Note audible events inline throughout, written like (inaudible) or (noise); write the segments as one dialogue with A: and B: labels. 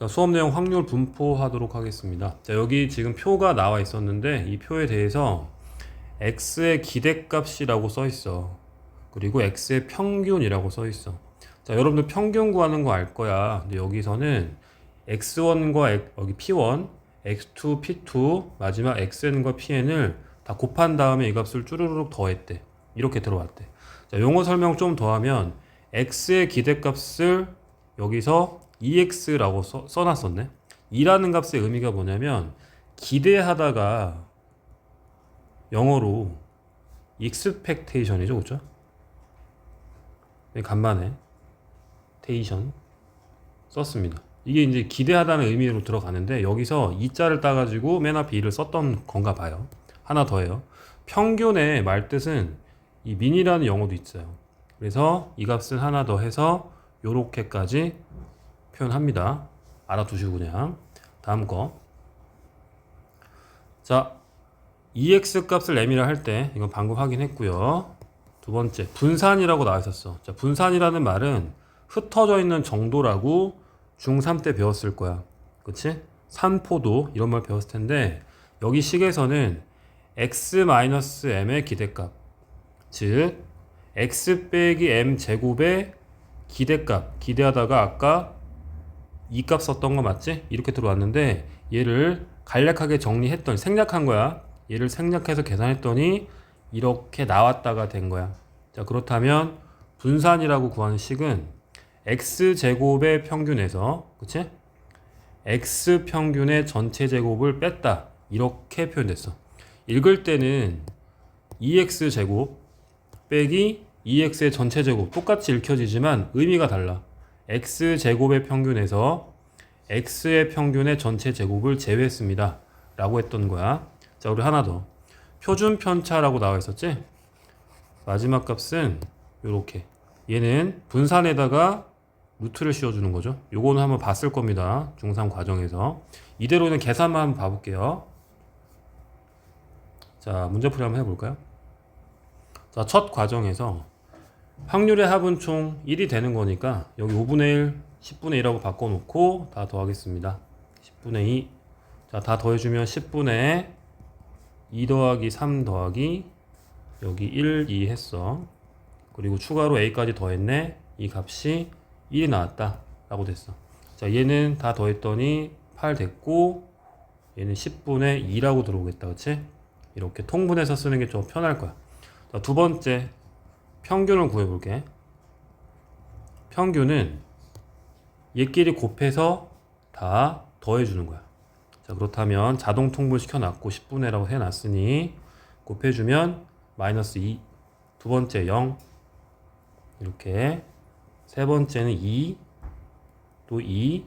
A: 자, 수업 내용 확률 분포하도록 하겠습니다. 자, 여기 지금 표가 나와 있었는데 이 표에 대해서 x의 기대값이라고 써 있어. 그리고 x의 평균이라고 써 있어. 자, 여러분들 평균 구하는 거 알 거야. 근데 여기서는 x1과 여기 p1, x2, p2, 마지막 xn과 pn을 다 곱한 다음에 이 값을 쭈루룩 더했대. 이렇게 들어왔대. 자, 용어 설명 좀 더하면 x의 기대값을 여기서 ex라고 써, 써놨었네. 2라는 값의 의미가 뭐냐면 기대하다가 영어로 expectation이죠, 그렇죠? 간만에 테이션 썼습니다. 이게 이제 기대하다는 의미로 들어가는데 여기서 이 자를 따가지고 맨 앞에 이를 썼던 건가 봐요. 하나 더해요. 평균의 말 뜻은 이 민이라는 영어도 있어요. 그래서 이 값은 하나 더 해서 요렇게까지 표현합니다. 알아두시고 그냥 다음 거. 자, EX 값을 m이라 할 때 이건 방금 확인했고요. 두 번째 분산이라고 나와 있었어. 자, 분산이라는 말은 흩어져 있는 정도라고 중3 때 배웠을 거야. 그치? 산포도 이런 말 배웠을 텐데 여기 식에서는 x-m의 기대값 즉 x 빼기 m 제곱의 기대값 기대하다가 아까 이 값 썼던 거 맞지? 이렇게 들어왔는데 얘를 간략하게 정리했더니 생략한 거야. 얘를 생략해서 계산했더니 이렇게 나왔다가 된 거야. 자 그렇다면 분산이라고 구하는 식은 x 제곱의 평균에서 그치? x 평균의 전체 제곱을 뺐다 이렇게 표현됐어. 읽을 때는 2x 제곱 빼기 2x의 전체 제곱 똑같이 읽혀지지만 의미가 달라. X 제곱의 평균에서 x의 평균의 전체 제곱을 제외했습니다. 라고 했던 거야. 자, 우리 하나 더. 표준 편차라고 나와 있었지? 마지막 값은 요렇게. 얘는 분산에다가 루트를 씌워주는 거죠. 요거는 한번 봤을 겁니다. 중3 과정에서. 이대로는 계산만 한번 봐볼게요. 자, 문제풀이 한번 해볼까요? 자, 첫 과정에서 확률의 합은 총 1이 되는 거니까 여기 5분의 1, 10분의 1하고 바꿔놓고 다 더하겠습니다. 10분의 2. 자, 다 더해주면 10분의 2 더하기 3 더하기 여기 1, 2 했어. 그리고 추가로 a까지 더했네. 이 값이 1이 나왔다. 라고 됐어. 자, 얘는 다 더했더니 8 됐고 얘는 10분의 2라고 들어오겠다. 그치? 이렇게 통분해서 쓰는 게 좀 편할 거야. 자, 두 번째 평균을 구해볼게. 평균은 얘끼리 곱해서 다 더해주는 거야. 자, 그렇다면 자동 통분 시켜놨고 10분의라고 해놨으니 곱해주면 마이너스 2. 두 번째 0. 이렇게. 세 번째는 2. 또 2.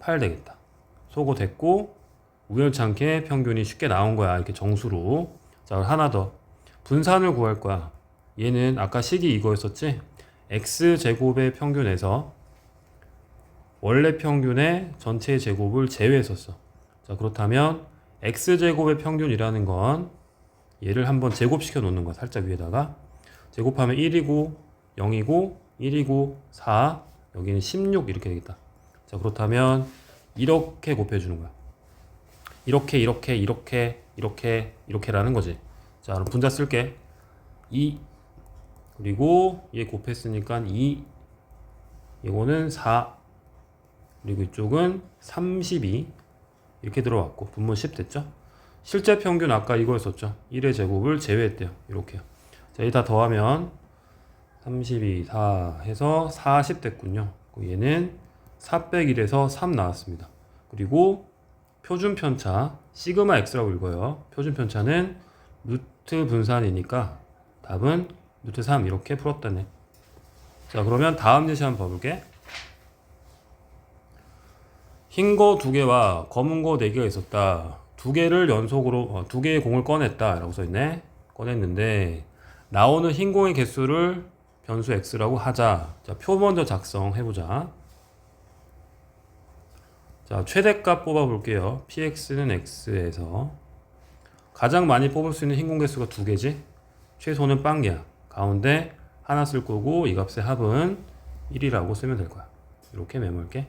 A: 8 되겠다. 소거 됐고 우연찮게 평균이 쉽게 나온 거야. 이렇게 정수로. 자, 하나 더. 분산을 구할 거야. 얘는 아까 식이 이거였었지? x 제곱의 평균에서 원래 평균의 전체 제곱을 제외했었어. 자, 그렇다면 x 제곱의 평균이라는 건 얘를 한번 제곱시켜 놓는 거야. 살짝 위에다가. 제곱하면 1이고 0이고 1이고 4 여기는 16 이렇게 되겠다. 자, 그렇다면 이렇게 곱해 주는 거야. 이렇게 이렇게 이렇게 이렇게 이렇게라는 거지. 자, 그럼 분자 쓸게. 2 그리고 얘 곱했으니까 2 이거는 4 그리고 이쪽은 32 이렇게 들어왔고 분모 10 됐죠? 실제 평균 아까 이거였었죠? 1의 제곱을 제외했대요. 이렇게요. 자, 이 다 더하면 32, 4 해서 40 됐군요. 얘는 4 100일에서 3 나왔습니다. 그리고 표준 편차 시그마 x라고 읽어요. 표준 편차는 루트 분산이니까 답은 루트 3 이렇게 풀었다네. 자 그러면 다음 예시 한번 봐볼게. 흰 거 두 개와 검은 거 네 개가 있었다. 두 개를 연속으로 어, 두 개의 공을 꺼냈다라고 써있네. 꺼냈는데 나오는 흰 공의 개수를 변수 x라고 하자. 자, 표 먼저 작성해보자. 자, 최대값 뽑아볼게요. px는 x에서 가장 많이 뽑을 수 있는 흰 공 개수가 두 개지. 최소는 빵이야. 가운데 하나 쓸 거고 이 값의 합은 1이라고 쓰면 될 거야. 이렇게 메모할게.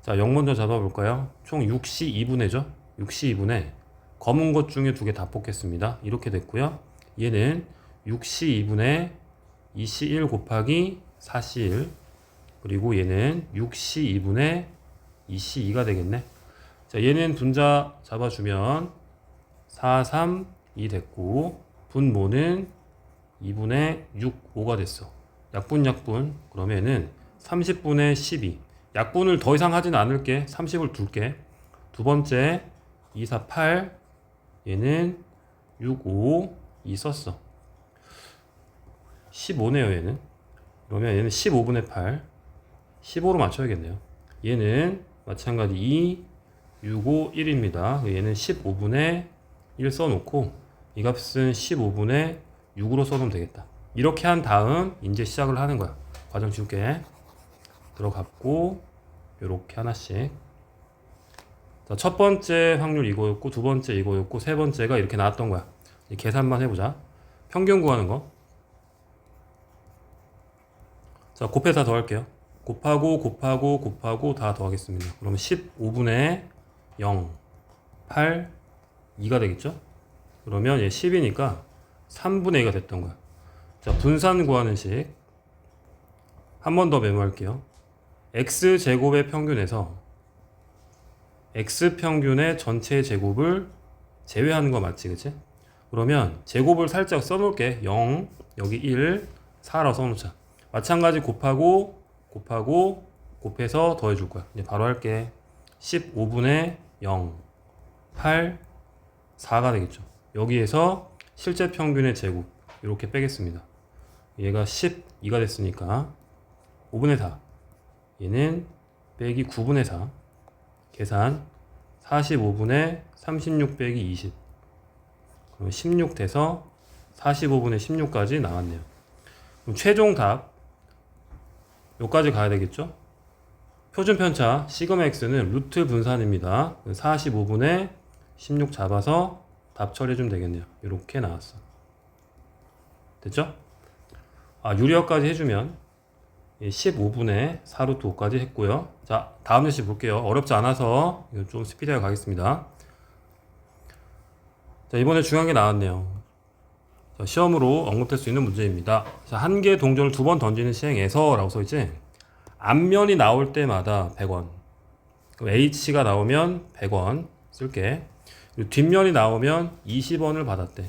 A: 자, 0 먼저 잡아볼까요? 총 6시 2분의죠? 6시 2분의 검은 것 중에 두 개 다 뽑겠습니다. 이렇게 됐고요. 얘는 6시 2분의 2시 1 곱하기 4시 1 그리고 얘는 6시 2분의 2시 2가 되겠네. 자, 얘는 분자 잡아주면 4, 3, 2 됐고 분모는 2분의 6, 5가 됐어. 약분 약분. 그러면은 30분의 12 약분을 더 이상 하진 않을게. 30을 둘게. 두 번째 2, 4, 8 얘는 6, 5, 2 썼어. 15네요 얘는. 그러면 얘는 15분의 8 15로 맞춰야겠네요. 얘는 마찬가지 2, 6, 5, 1입니다. 얘는 15분의 1 써놓고 이 값은 15분의 6으로 써놓으면 되겠다. 이렇게 한 다음 이제 시작을 하는 거야. 과정 지울게. 들어갔고 요렇게 하나씩. 자, 첫 번째 확률 이거였고 두 번째 이거였고 세 번째가 이렇게 나왔던 거야. 계산만 해보자. 평균 구하는 거. 자, 곱해서 다 더할게요. 곱하고 곱하고 곱하고 다 더하겠습니다. 그러면 15분의 0, 8, 2가 되겠죠? 그러면 얘 10이니까 3분의 2가 됐던 거야. 자, 분산 구하는 식. 한 번 더 메모할게요. x 제곱의 평균에서 x 평균의 전체 제곱을 제외하는 거 맞지, 그치? 그러면 제곱을 살짝 써놓을게. 0, 여기 1, 4라고 써놓자. 마찬가지 곱하고 곱하고 곱해서 더해줄 거야. 이제 바로 할게. 15분의 0, 8, 4가 되겠죠. 여기에서 실제 평균의 제곱 이렇게 빼겠습니다. 얘가 12가 됐으니까 5분의 4. 얘는 빼기 9분의 4. 계산 45분의 36 빼기 20. 그럼 16 돼서 45분의 16까지 나왔네요. 그럼 최종 답 여기까지 가야 되겠죠? 표준 편차 시그마 x는 루트 분산입니다. 45분의 16 잡아서 답 처리해주면 되겠네요. 이렇게 나왔어. 됐죠? 아, 유리어까지 해주면 15분의 4루트 5까지 했고요. 자, 다음 예시 볼게요. 어렵지 않아서 좀 스피드하게 가겠습니다. 자, 이번에 중요한 게 나왔네요. 자, 시험으로 언급될 수 있는 문제입니다. 자, 한 개의 동전을 두 번 던지는 시행에서 라고 써있지? 앞면이 나올 때마다 100원. 그럼 H가 나오면 100원 쓸게. 뒷면이 나오면 20원을 받았대.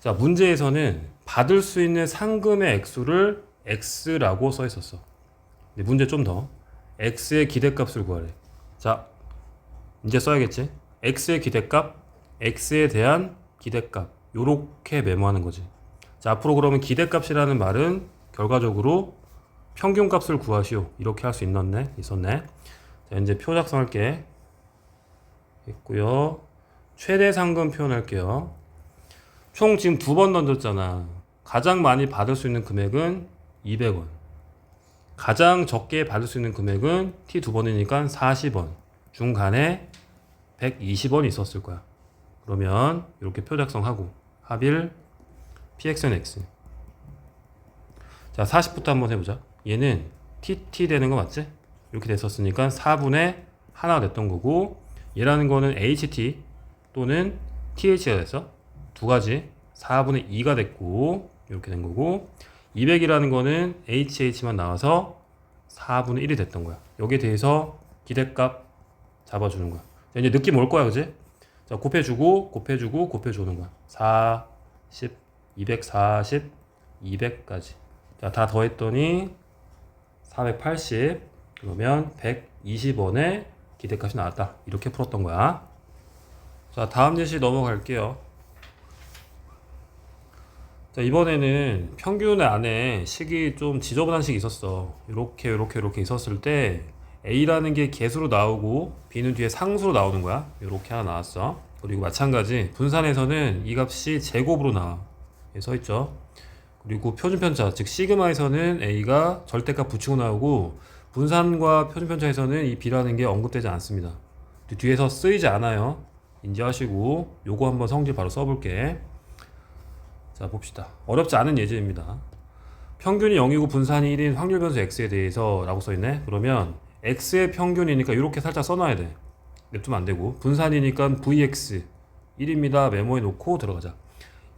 A: 자, 문제에서는 받을 수 있는 상금의 액수를 X라고 써 있었어. 근데 문제 좀 더. X의 기대값을 구하래. 자, 이제 써야겠지? X의 기대값, X에 대한 기대값. 요렇게 메모하는 거지. 자, 앞으로 그러면 기대값이라는 말은 결과적으로 평균값을 구하시오. 이렇게 할 수 있었네. 있었네. 자, 이제 표 작성할게. 있고요. 최대 상금 표현할게요. 총 지금 두 번 던졌잖아. 가장 많이 받을 수 있는 금액은 200원. 가장 적게 받을 수 있는 금액은 T 두 번이니까 40원. 중간에 120원이 있었을 거야. 그러면 이렇게 표 작성하고 합일 px는 x. 자, 40부터 한번 해보자. 얘는 tt 되는 거 맞지? 이렇게 됐었으니까 4분의 하나가 됐던 거고 얘라는 거는 ht 또는 th가 됐어. 두 가지 4분의 2가 됐고 이렇게 된 거고 200이라는 거는 hh만 나와서 4분의 1이 됐던 거야. 여기에 대해서 기대값 잡아주는 거야. 자, 이제 느낌 올 거야, 그지? 자, 곱해주고, 곱해주고, 곱해주는 거야. 4, 10, 240, 200까지. 자, 다 더했더니 480, 그러면 120원의 기대값이 나왔다. 이렇게 풀었던 거야. 자, 다음 예시 넘어갈게요. 자, 이번에는 평균 안에 식이 좀 지저분한 식이 있었어. 이렇게, 이렇게, 이렇게 있었을 때 A라는 게 개수로 나오고 B는 뒤에 상수로 나오는 거야. 이렇게 하나 나왔어. 그리고 마찬가지 분산에서는 이 값이 제곱으로 나와. 서 있죠. 그리고 표준 편차, 즉 시그마에서는 A가 절대값 붙이고 나오고 분산과 표준 편차에서는 이 B라는 게 언급되지 않습니다. 뒤에서 쓰이지 않아요. 인지하시고 요거 한번 성질 바로 써볼게. 자 봅시다. 어렵지 않은 예제입니다. 평균이 0이고 분산이 1인 확률 변수 x에 대해서 라고 써있네. 그러면 x의 평균이니까 이렇게 살짝 써놔야 돼. 냅두면 안 되고 분산이니까 vx 1입니다. 메모에 놓고 들어가자.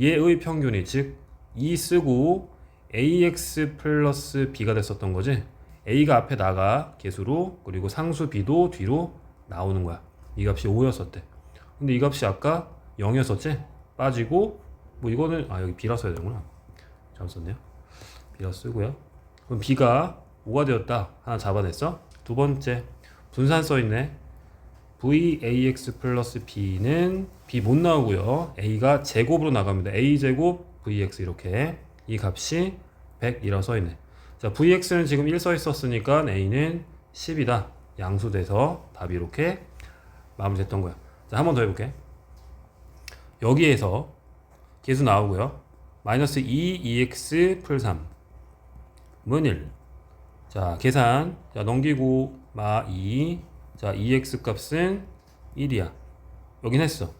A: 얘의 평균이 즉 2 쓰고 ax 플러스 b가 됐었던 거지. a가 앞에 나가 개수로 그리고 상수 b도 뒤로 나오는 거야. 이 값이 5였었대. 근데 이 값이 아까 0이었었지? 빠지고 뭐 이거는 아 여기 b라 써야 되는구나. 잘못 썼네요. b라 쓰고요. 그럼 b가 5가 되었다. 하나 잡아냈어. 두 번째 분산 써 있네. vax 플러스 b는 b 못 나오고요. a가 제곱으로 나갑니다. a 제곱 vx 이렇게 이 값이 100이라고 써 있네. 자, vx는 지금 1 써 있었으니까 a는 10이다. 양수돼서 답이 이렇게 마무리됐던 거야. 자, 한 번 더 해볼게. 여기에서 계수 나오고요. 마이너스 2ex 풀 3은 1. 자, 계산. 자, 넘기고 마 2. 자, EX 값은 1이야. 여긴 했어.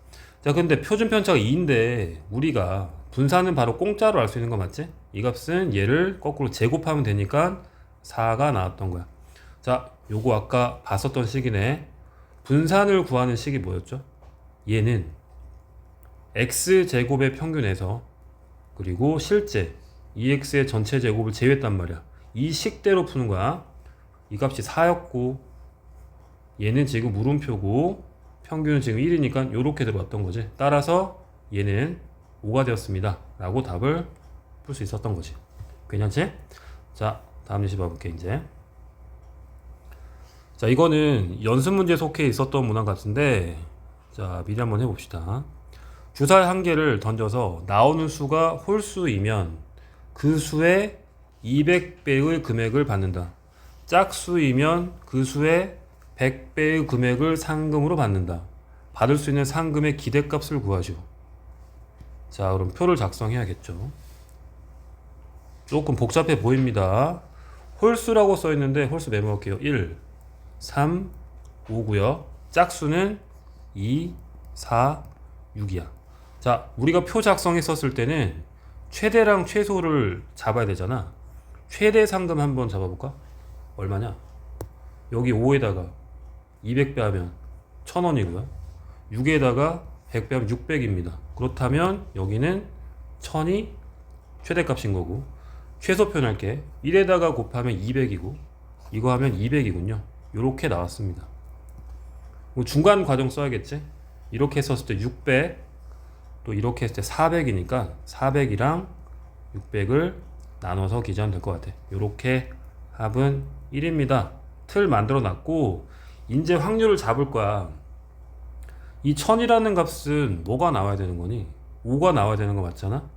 A: 자, 근데 표준 편차가 2인데 우리가 분산은 바로 공짜로 알 수 있는 거 맞지? 이 값은 얘를 거꾸로 제곱하면 되니까 4가 나왔던 거야. 자, 요거 아까 봤었던 식이네. 분산을 구하는 식이 뭐였죠? 얘는 x 제곱의 평균에서 그리고 실제 2x의 전체 제곱을 제외했단 말이야. 이 식대로 푸는 거야. 이 값이 4였고 얘는 지금 물음표고 평균은 지금 1이니까 이렇게 들어왔던 거지. 따라서 얘는 5가 되었습니다. 라고 답을 풀 수 있었던 거지. 괜찮지? 자, 다음 예시 봐볼게, 이제. 자, 이거는 연습 문제 속해 있었던 문항 같은데, 자, 미리 한번 해봅시다. 주사위 한 개를 던져서 나오는 수가 홀수이면 그 수의 200배의 금액을 받는다. 짝수이면 그 수의 100배의 금액을 상금으로 받는다. 받을 수 있는 상금의 기대값을 구하시오. 자, 그럼 표를 작성해야겠죠. 조금 복잡해 보입니다. 홀수라고 써 있는데 홀수 메모할게요. 1, 3, 5고요. 짝수는 2, 4, 6이야. 자, 우리가 표 작성했었을 때는 최대랑 최소를 잡아야 되잖아. 최대 상금 한번 잡아볼까? 얼마냐? 여기 5에다가 200배 하면 1000원이고요. 6에다가 100배 하면 600입니다. 그렇다면 여기는 1000이 최대값인 거고 최소 표현할게 1에다가 곱하면 200이고 이거 하면 200이군요. 이렇게 나왔습니다. 뭐 중간 과정 써야겠지? 이렇게 했었을 때 600, 또 이렇게 했을 때 400이니까 400이랑 600을 나눠서 기재하면 될 것 같아. 이렇게 합은 1입니다. 틀 만들어 놨고 이제 확률을 잡을 거야. 이 1000이라는 값은 뭐가 나와야 되는 거니? 5가 나와야 되는 거 맞잖아?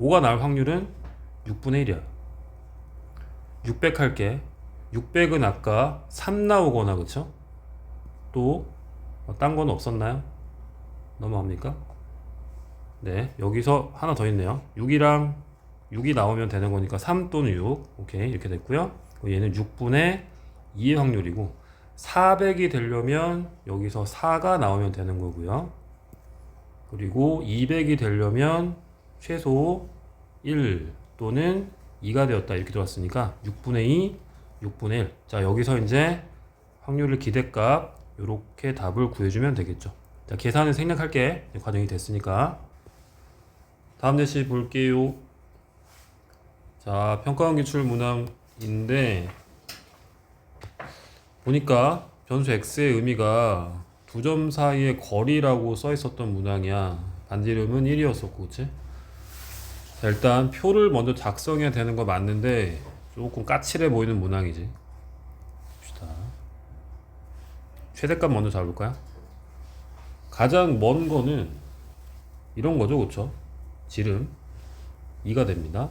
A: 5가 나올 확률은 6분의 1이야. 600 할게. 600은 아까 3 나오거나 그쵸? 또딴 건 없었나요? 넘어갑니까? 네, 여기서 하나 더 있네요. 6이랑 6이 나오면 되는 거니까 3 또는 6. 오케이, 이렇게 됐고요. 얘는 6분의 2의 확률이고 400이 되려면 여기서 4가 나오면 되는 거고요. 그리고 200이 되려면 최소 1 또는 2가 되었다 이렇게 들어왔으니까 6분의 2, 6분의 1. 자 여기서 이제 확률을 기대값 이렇게 답을 구해주면 되겠죠. 자 계산을 생략할게 과정이 됐으니까 다음 예시 볼게요. 자 평가원 기출 문항인데 보니까 변수 x의 의미가 두 점 사이의 거리라고 써 있었던 문항이야. 반지름은 1이었었고, 그치? 자, 일단 표를 먼저 작성해야 되는 거 맞는데 조금 까칠해 보이는 문항이지. 봅시다. 최대값 먼저 잡을까요? 가장 먼 거는 이런 거죠, 그쵸? 지름 2가 됩니다.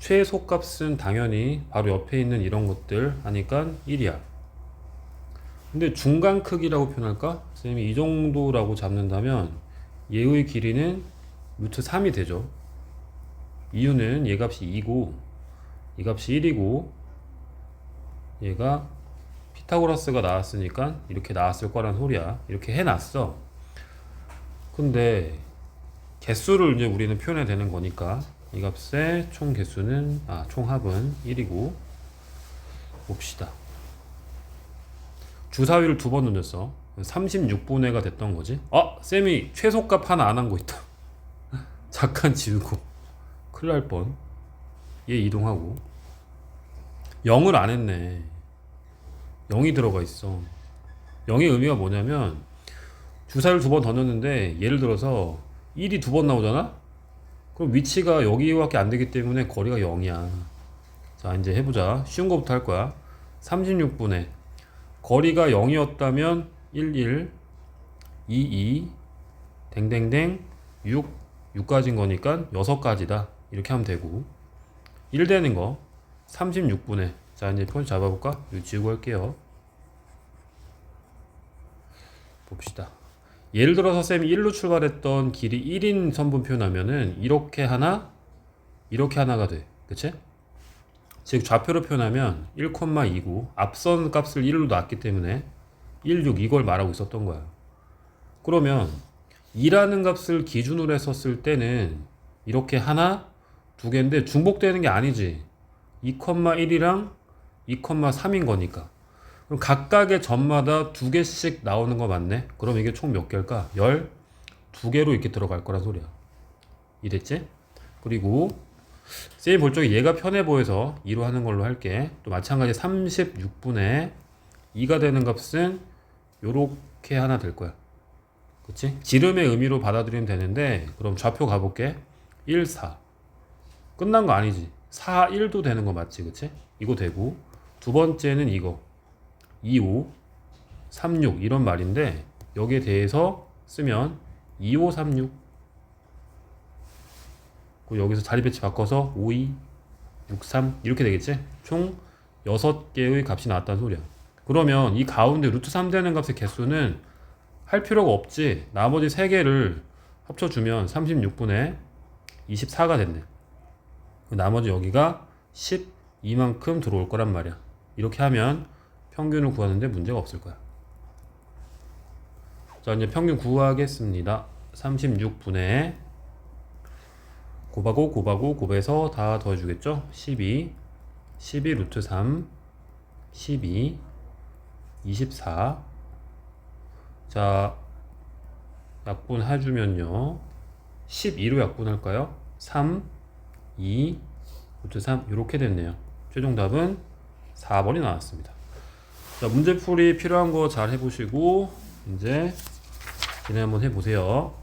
A: 최소값은 당연히 바로 옆에 있는 이런 것들 하니까 1이야. 근데 중간 크기라고 표현할까? 선생님이 이 정도라고 잡는다면 얘의 길이는 루트 3이 되죠. 이유는 얘 값이 2고 이 값이 1이고 얘가 피타고라스가 나왔으니까 이렇게 나왔을 거란 소리야. 이렇게 해놨어. 근데 개수를 이제 우리는 표현해야 되는 거니까 이 값의 총 개수는 아 총합은 1이고 봅시다. 주사위를 두번 던졌어. 36분의가 됐던 거지. 아, 쌤이 최소값 하나 안 한 거 있다. (laughs) 잠깐 지우고. 큰일 날 뻔. 얘 이동하고. 0을 안 했네. 0이 들어가 있어. 0의 의미가 뭐냐면 주사위를 두 번 던졌는데 예를 들어서 1이 두 번 나오잖아? 그럼 위치가 여기밖에 안 되기 때문에 거리가 0이야. 자, 이제 해보자. 쉬운 거부터 할 거야. 36분의 거리가 0이었다면 11, 22, 댕댕댕, 6, 6까지인 거니까 6가지다. 이렇게 하면 되고 1 되는 거 36분의 자 이제 폰 잡아볼까? 지우고 할게요. 봅시다. 예를 들어서 쌤이 1로 출발했던 길이 1인 선분 표현하면은 이렇게 하나, 이렇게 하나가 돼. 그치? 즉 좌표로 표현하면 1,2고 앞선 값을 1로 놨기 때문에 1, 6 이걸 말하고 있었던 거야. 그러면 2라는 값을 기준으로 했었을 때는 이렇게 하나, 두 개인데 중복되는 게 아니지. 2,1이랑 2,3인 거니까. 그럼 각각의 점마다 두 개씩 나오는 거 맞네? 그럼 이게 총 몇 개일까? 12개로 이렇게 들어갈 거란 소리야. 이랬지? 그리고 쌤이 볼 적에 얘가 편해 보여서 2로 하는 걸로 할게. 또 마찬가지 36분의 2가 되는 값은 요렇게 하나 될 거야. 그치? 지름의 의미로 받아들이면 되는데 그럼 좌표 가볼게. 1, 4. 끝난 거 아니지. 4, 1도 되는 거 맞지? 그치? 이거 되고 두 번째는 이거. 2, 5, 3, 6 이런 말인데 여기에 대해서 쓰면 2, 5, 3, 6 그리고 여기서 자리 배치 바꿔서 5, 2, 6, 3 이렇게 되겠지? 총 6개의 값이 나왔다는 소리야 그러면 이 가운데 루트 3 되는 값의 개수는 할 필요가 없지 나머지 3개를 합쳐주면 36분의 24가 됐네 나머지 여기가 12만큼 들어올 거란 말이야 이렇게 하면 평균을 구하는데 문제가 없을 거야. 자, 이제 평균 구하겠습니다. 36분의 곱하고 곱하고 곱해서 다 더해주겠죠? 12, 12 루트 3, 12, 24. 자, 약분해주면요. 12로 약분할까요? 3, 2, 루트 3 이렇게 됐네요. 최종 답은 4번이 나왔습니다. 자, 문제풀이 필요한 거 잘 해보시고, 이제 진행 한번 해보세요.